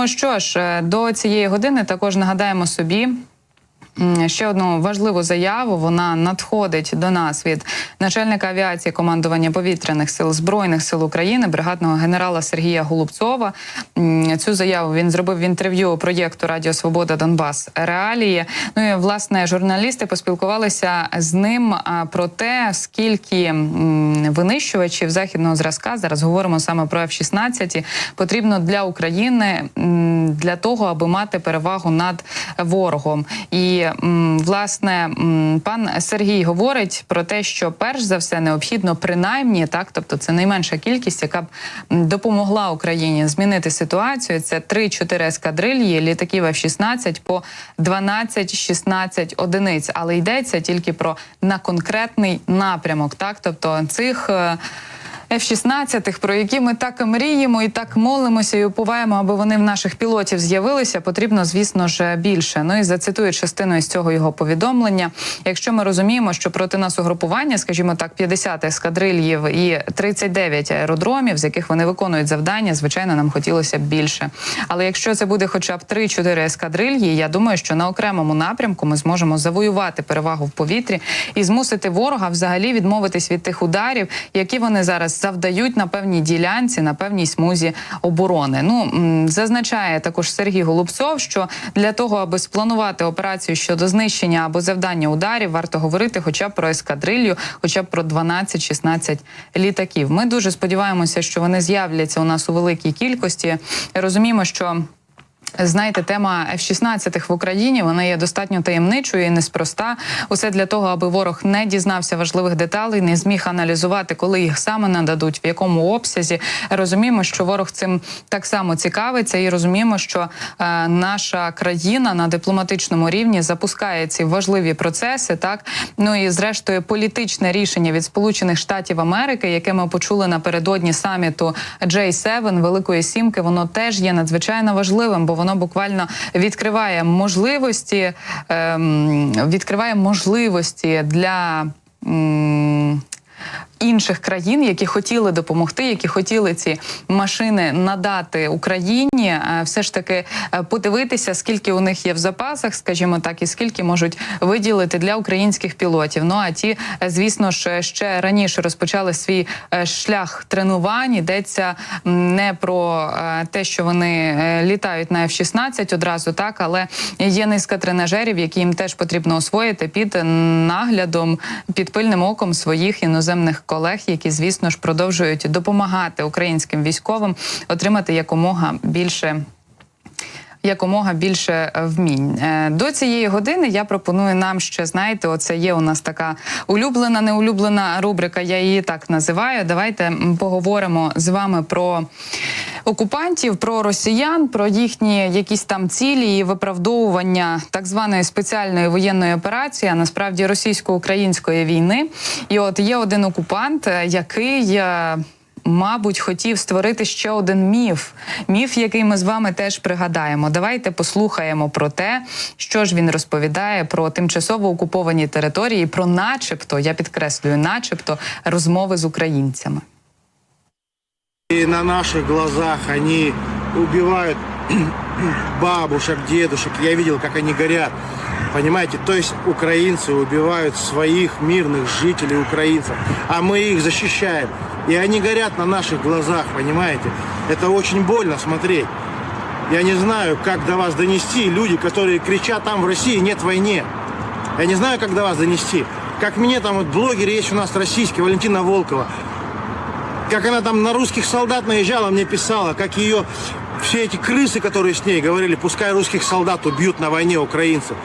Ну що ж, е, до цієї години також нагадаємо собі. Ще одну важливу заяву вона надходить до нас від начальника авіації командування повітряних сил збройних сил України, бригадного генерала Сергія Голубцова. Цю заяву він зробив в інтерв'ю проєкту Радіо Свобода Донбас Реалії. Ну і власне журналісти поспілкувалися з ним про те, скільки винищувачів західного зразка зараз говоримо саме про F-16, потрібно для України для того, аби мати перевагу над ворогом. І власне пан Сергій говорить про те, що перш за все необхідно принаймні так, тобто це найменша кількість, яка б допомогла Україні змінити ситуацію. Це 3-4 ескадрильї літаків F-16 по 12-16 одиниць, але йдеться тільки про на конкретний напрямок. Так, тобто цих. Е, F-16, про які ми так мріємо і так молимося і уповаємо, аби вони в наших пілотів з'явилися. Потрібно, звісно ж, більше. Ну і зацитую частину із цього його повідомлення. Якщо ми розуміємо, що проти нас угрупування, скажімо так, 50 ескадрильїв і 39 аеродромів, з яких вони виконують завдання, звичайно, нам хотілося б більше. Але якщо це буде хоча б 3-4 ескадрильї, я думаю, що на окремому напрямку ми зможемо завоювати перевагу в повітрі і змусити ворога взагалі відмовитись від тих ударів, які вони зараз завдають на певній ділянці, на певній смузі оборони. Ну зазначає також Сергій Голубцов, що для того, аби спланувати операцію щодо знищення або завдання ударів, варто говорити хоча б про ескадрилью, хоча б про 12-16 літаків. Ми дуже сподіваємося, що вони з'являться у нас у великій кількості. Розуміємо, що. Знаєте, тема F-16 в Україні вона є достатньо таємничою і неспроста. Усе для того, аби ворог не дізнався важливих деталей, не зміг аналізувати, коли їх саме нададуть, в якому обсязі. Розуміємо, що ворог цим так само цікавиться, і розуміємо, що е, наша країна на дипломатичному рівні запускає ці важливі процеси. Так ну і зрештою політичне рішення від Сполучених Штатів Америки, яке ми почули напередодні саміту J7, Великої Сімки, воно теж є надзвичайно важливим, бо воно буквально відкриває можливості, ем, відкриває можливості для. Інших країн, які хотіли допомогти, які хотіли ці машини надати Україні, е, все ж таки е, подивитися, скільки у них є в запасах, скажімо так, і скільки можуть виділити для українських пілотів. Ну а ті, е, звісно ж, ще раніше розпочали свій шлях тренувань. Йдеться не про те, що вони літають на F-16 одразу, так але є низка тренажерів, які їм теж потрібно освоїти під наглядом, під пильним оком своїх іноземних колег, які, звісно ж, продовжують допомагати українським військовим отримати якомога більше. Якомога більше е, вмінь Е, до цієї години. Я пропоную нам ще знаєте, оце є у нас така улюблена, неулюблена рубрика. Я її так називаю. Давайте поговоримо з вами про окупантів, про росіян, про їхні якісь там цілі і виправдовування так званої спеціальної воєнної операції, а насправді російсько-української війни. І от є один окупант, е, який. е, Мабуть, хотів створити ще один міф. Міф, який ми з вами теж пригадаємо. Давайте послухаємо про те, що ж він розповідає про тимчасово окуповані території, про, начебто, я підкреслюю, начебто, розмови з українцями. И на наших глазах они убивают бабушек, дедушек. Я видел, как они горят. Понимаете, то есть украинцы убивают своих мирных жителей украинцев, а мы их защищаем. И они горят на наших глазах, понимаете? Это очень больно смотреть. Я не знаю, как до вас донести люди, которые кричат, там в России нет войны. Я не знаю, как до вас донести. Как мне там вот блогер есть у нас российский, Валентина Волкова. Как она там на русских солдат наезжала, мне писала, как ее все эти крысы, которые с ней говорили, пускай русских солдат убьют на войне украинцев.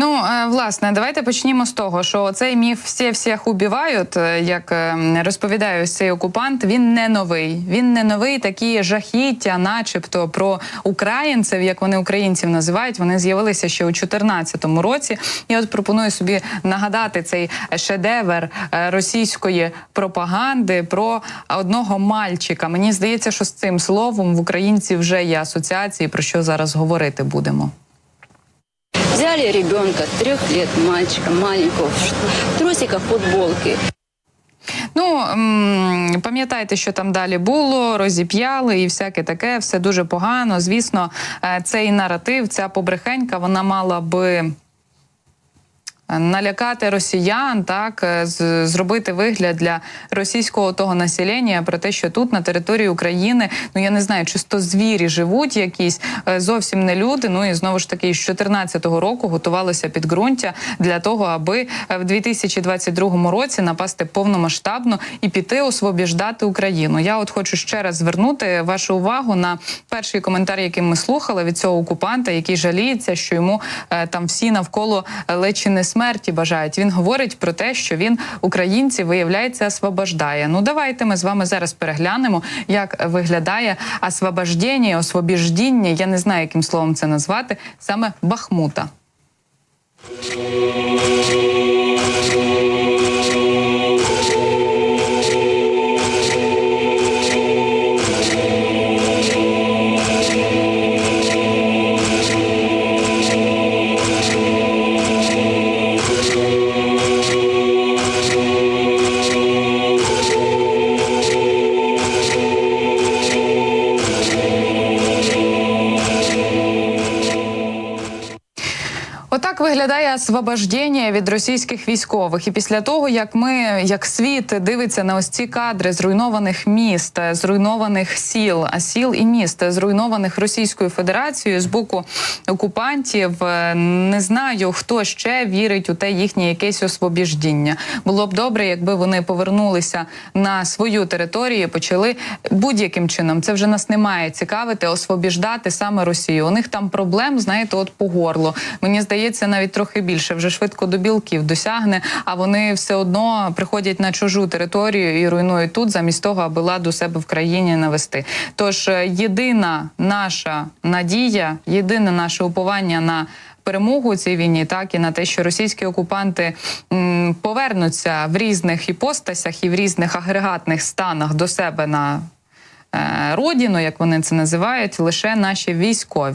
Ну, е, власне, давайте почнімо з того, що цей міф всі всіх убивають, е, як е, розповідає цей окупант. Він не новий. Він не новий. Такі жахіття, начебто, про українців, як вони українців називають. Вони з'явилися ще у 2014 році. Я от пропоную собі нагадати цей шедевр російської пропаганди про одного мальчика. Мені здається, що з цим словом в українців вже є асоціації, про що зараз говорити будемо. Взяли ребенка трех лет, мальчика маленького, в трусиках, футболки. Ну пам'ятайте, що там далі було, розіп'яли і всяке таке, все дуже погано. Звісно, е, цей наратив, ця побрехенька, вона мала би. Налякати росіян, так е, зробити вигляд для російського того населення про те, що тут на території України, ну я не знаю, чисто звірі живуть якісь е, зовсім не люди. Ну і знову ж таки, з 2014 року готувалося підґрунтя для того, аби е, в 2022 році напасти повномасштабно і піти освобіждати Україну. Я от хочу ще раз звернути вашу увагу на перший коментар, який ми слухали від цього окупанта, який жаліється, що йому там всі навколо лечі не смерті бажають. Він говорить про те, що він українців виявляється освобождає. Ну давайте ми з вами зараз переглянемо, як виглядає освобождення, освобіждіння. Я не знаю, яким словом це назвати саме Бахмута. Виглядає освобождення від російських військових. І після того, як ми, як світ дивиться на ось ці кадри зруйнованих міст, зруйнованих сіл, а сіл і міст, зруйнованих Російською Федерацією з боку окупантів, е, не знаю, хто ще вірить у те їхнє якесь освобіждіння. Було б добре, якби вони повернулися на свою територію, почали будь-яким чином. Це вже нас не має цікавити, освобіждати саме Росію. У них там проблем, знаєте, от по горло. Мені здається, навіть трохи більше вже швидко до білків досягне, а вони все одно приходять на чужу територію і руйнують тут, замість того, аби ладу себе в країні навести. Тож е, єдина наша надія, єдине наше уповання на. Перемогу у цій війні, так і на те, що російські окупанти м, повернуться в різних іпостасях і в різних агрегатних станах до себе на е, родину, як вони це називають, лише наші військові.